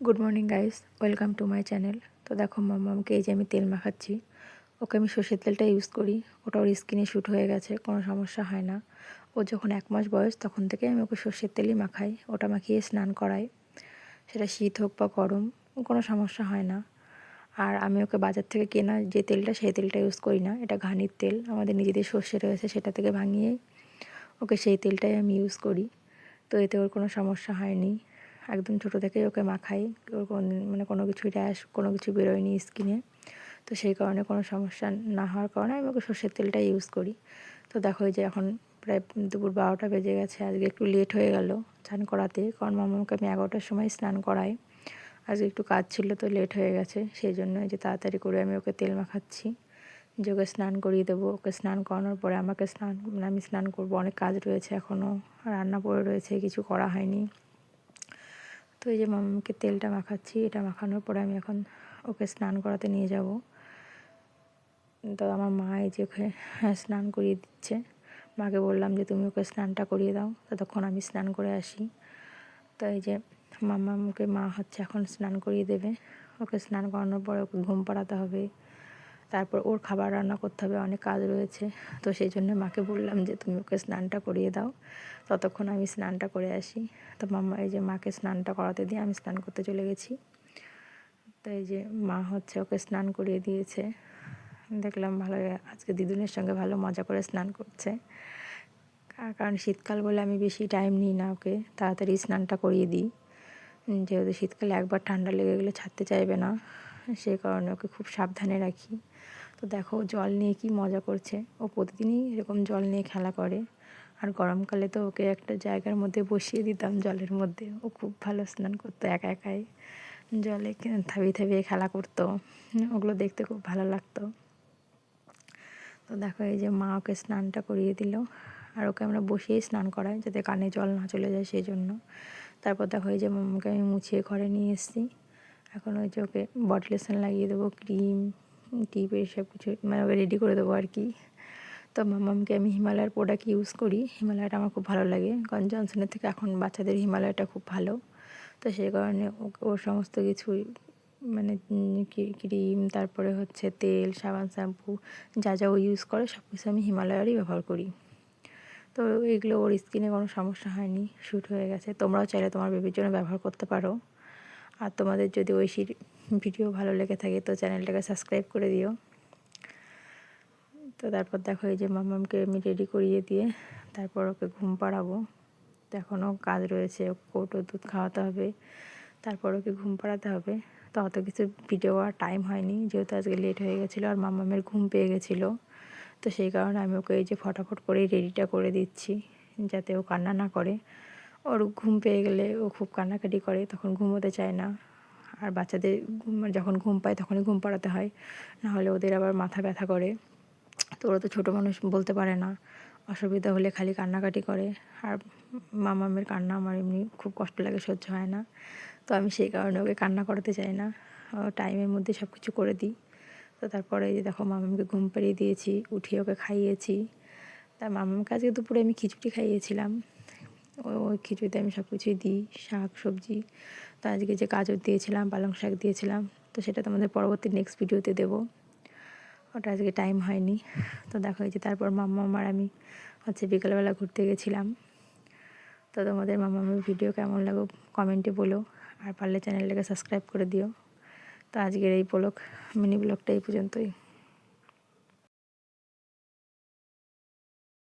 Good morning guys welcome to my channel তো দেখো, মামামকে এই যে আমি তেল মাখাচ্ছি। ওকে আমি সর্ষের তেলটা ইউজ করি। ওটা ওর স্কিনে শ্যুট হয়ে গেছে, কোনো সমস্যা হয় না। ও যখন এক মাস বয়স, তখন থেকে আমি ওকে সর্ষের তেলই মাখাই। ওটা মাখিয়ে স্নান করাই। সেটা শীত হোক বা গরম, কোনো সমস্যা হয় না। আর আমি ওকে বাজার থেকে কেনা যে তেলটা, সেই তেলটা ইউজ করি না। এটা ঘানির তেল। আমাদের নিজেদের সর্ষে রয়েছে, সেটা থেকে ভাঙিয়ে ওকে সেই তেলটাই আমি ইউজ করি। তো এতে ওর কোনো সমস্যা হয়নি। একদম ছোটো থেকেই ওকে মাখাই। ওর মানে কোনো কিছু র্যাশ কোনো কিছু বেরোয়নি স্কিনে তো সেই কারণে কোনো সমস্যা না হওয়ার কারণে আমি ওকে সর্ষের তেলটা ইউজ করি। তো দেখো যে এখন প্রায় দুপুর বারোটা বেজে গেছে, আজকে একটু লেট হয়ে গেল স্নান করাতে। কারণ মামাকে আমি এগারোটার সময় স্নান করাই। আজকে একটু কাজ ছিল তো লেট হয়ে গেছে, সেই জন্য যে তাড়াতাড়ি করে আমি ওকে তেল মাখাচ্ছি। যে ওকে স্নান করিয়ে দেবো, ওকে স্নান করানোর পরে আমাকে স্নান মানে আমি স্নান করব, অনেক কাজ রয়েছে এখনও রান্না পড়ে রয়েছে, কিছু করা হয়নি। তো এই যে মামাকে তেলটা মাখাচ্ছি, এটা মাখানোর পরে আমি এখন ওকে স্নান করাতে নিয়ে যাব। তো আমার মা এই যে ওকে স্নান করিয়ে দিচ্ছে। মাকে বললাম যে, তুমি ওকে স্নানটা করিয়ে দাও, ততক্ষণ আমি স্নান করে আসি। তো এই যে মামাকে মা হচ্ছে এখন স্নান করিয়ে দেবে। ওকে স্নান করানোর পরে ওকে ঘুম পাড়াতে হবে। তারপর ওর খাবার রান্না করতে হবে, অনেক কাজ রয়েছে। তো সেই জন্য মাকে বললাম যে, তুমি ওকে স্নানটা করিয়ে দাও। ততক্ষণ আমি স্নানটা করে আসি। তো মাম্মা, এই যে মাকে স্নানটা করাতে দিয়ে আমি স্নান করতে চলে গেছি। তো এই যে মা হচ্ছে ওকে স্নান করিয়ে দিয়েছে। দেখলাম ভালো, আজকে দিদুনের সঙ্গে ভালো মজা করে স্নান করছে। কারণ শীতকাল বলে আমি বেশি টাইম নিই না ওকে। তাড়াতাড়ি স্নানটা করিয়ে দিই। যেহেতু শীতকালে একবার ঠান্ডা লেগে গেলে ছাড়তে চাইবে না। সেই কারণে ওকে খুব সাবধানে রাখি। তো দেখো, জল নিয়ে কি মজা করছে। ও প্রতিদিনই এরকম জল নিয়ে খেলা করে। আর গরমকালে তো ওকে একটা জায়গার মধ্যে বসিয়ে দিতাম জলের মধ্যে। ও খুব ভালো স্নান করতো একা একাই। জলে থাবিয়ে থাবিয়ে খেলা করতো। ওগুলো দেখতে খুব ভালো লাগতো। তো দেখো, এই যে মা ওকে স্নানটা করিয়ে দিল। আর ওকে আমরা বসিয়েই স্নান করাই যাতে কানে জল না চলে যায় সেই জন্য তারপর দেখো, এই যে মামাকে আমি মুছিয়ে ঘরে নিয়ে এসেছি। এখন ওই যে ওকে লাগিয়ে দেবো ক্রিম টিপ সব কিছু মানে ওকে রেডি করে দেবো আর কি। তো মামামকে আমি হিমালয়ের প্রোডাক্ট ইউজ করি। হিমালয়টা আমার খুব ভালো লাগে। কারণ জনসনের থেকে এখন বাচ্চাদের হিমালয়টা খুব ভালো। তো সেই কারণে ওর সমস্ত কিছুই মানে ক্রিম তারপরে হচ্ছে তেল, সাবান, শ্যাম্পু, যা যা ও ইউজ করে সব কিছু আমি হিমালয়েরই ব্যবহার করি। তো এগুলো ওর স্কিনে কোনো সমস্যা হয়নি। শ্যুট হয়ে গেছে। তোমরাও চাইলে তোমার বেবির জন্য ব্যবহার করতে পারো। আর তোমাদের যদি ঐশীর ভিডিও ভালো লেগে থাকে, তো চ্যানেলটাকে সাবস্ক্রাইব করে দিও। তো তারপর দেখো এই যে মামামকে আমি রেডি করিয়ে দিয়ে তারপর ওকে ঘুম পাড়াবো। তো এখনও কাজ রয়েছে কৌটো দুধ খাওয়াতে হবে, তারপর ওকে ঘুম পাড়াতে হবে। তো অত কিছু ভিডিও আর টাইম হয়নি, যেহেতু আজকে লেট হয়ে গেছিল আর মামামের ঘুম পেয়ে গেছিল। তো সেই কারণে আমি ওকে এই যে ফটাফট করেই রেডিটা করে দিচ্ছি, যাতে ও কান্না না করে। ওর ঘুম পেয়ে গেলে ও খুব কান্নাকাটি করে, তখন ঘুমোতে চায় না। আর বাচ্চাদের যখন ঘুম পায় তখনই ঘুম পাড়াতে হয়। নাহলে ওদের আবার মাথা ব্যথা করে। তো ওরা তো ছোটো মানুষ, বলতে পারে না। অসুবিধা হলে খালি কান্নাকাটি করে। আর মামামের কান্না আমার এমনি খুব কষ্ট লাগে, সহ্য হয় না। তো আমি সেই কারণে ওকে কান্না করাতে চাই না। টাইমের মধ্যে সব কিছু করে দিই। তো তারপরে যে দেখো মামামকে ঘুম পাড়িয়ে দিয়েছি, উঠিয়ে ওকে খাইয়েছি। তার মামামকে আজকে দুপুরে আমি খিচুড়ি খাইয়েছিলাম। ওই ওই খিচুড়িতে আমি সব কিছুই দিই, শাক, সবজি। তো আজকে যে গাজর দিয়েছিলাম, পালং শাক দিয়েছিলাম, তো সেটা তোমাদের পরবর্তী নেক্সট ভিডিওতে দেবো। ওটা আজকে টাইম হয়নি। তো দেখো যে তারপর মাম্মা আমার আমি হচ্ছে বিকালবেলা ঘুরতে গেছিলাম। তো তোমাদের মাম্মা আমার ভিডিও কেমন লাগো কমেন্টে বলো, আর পারলে চ্যানেলটাকে সাবস্ক্রাইব করে দিও। তো আজকের এই ব্লগ মিনি ব্লগটা এই পর্যন্তই।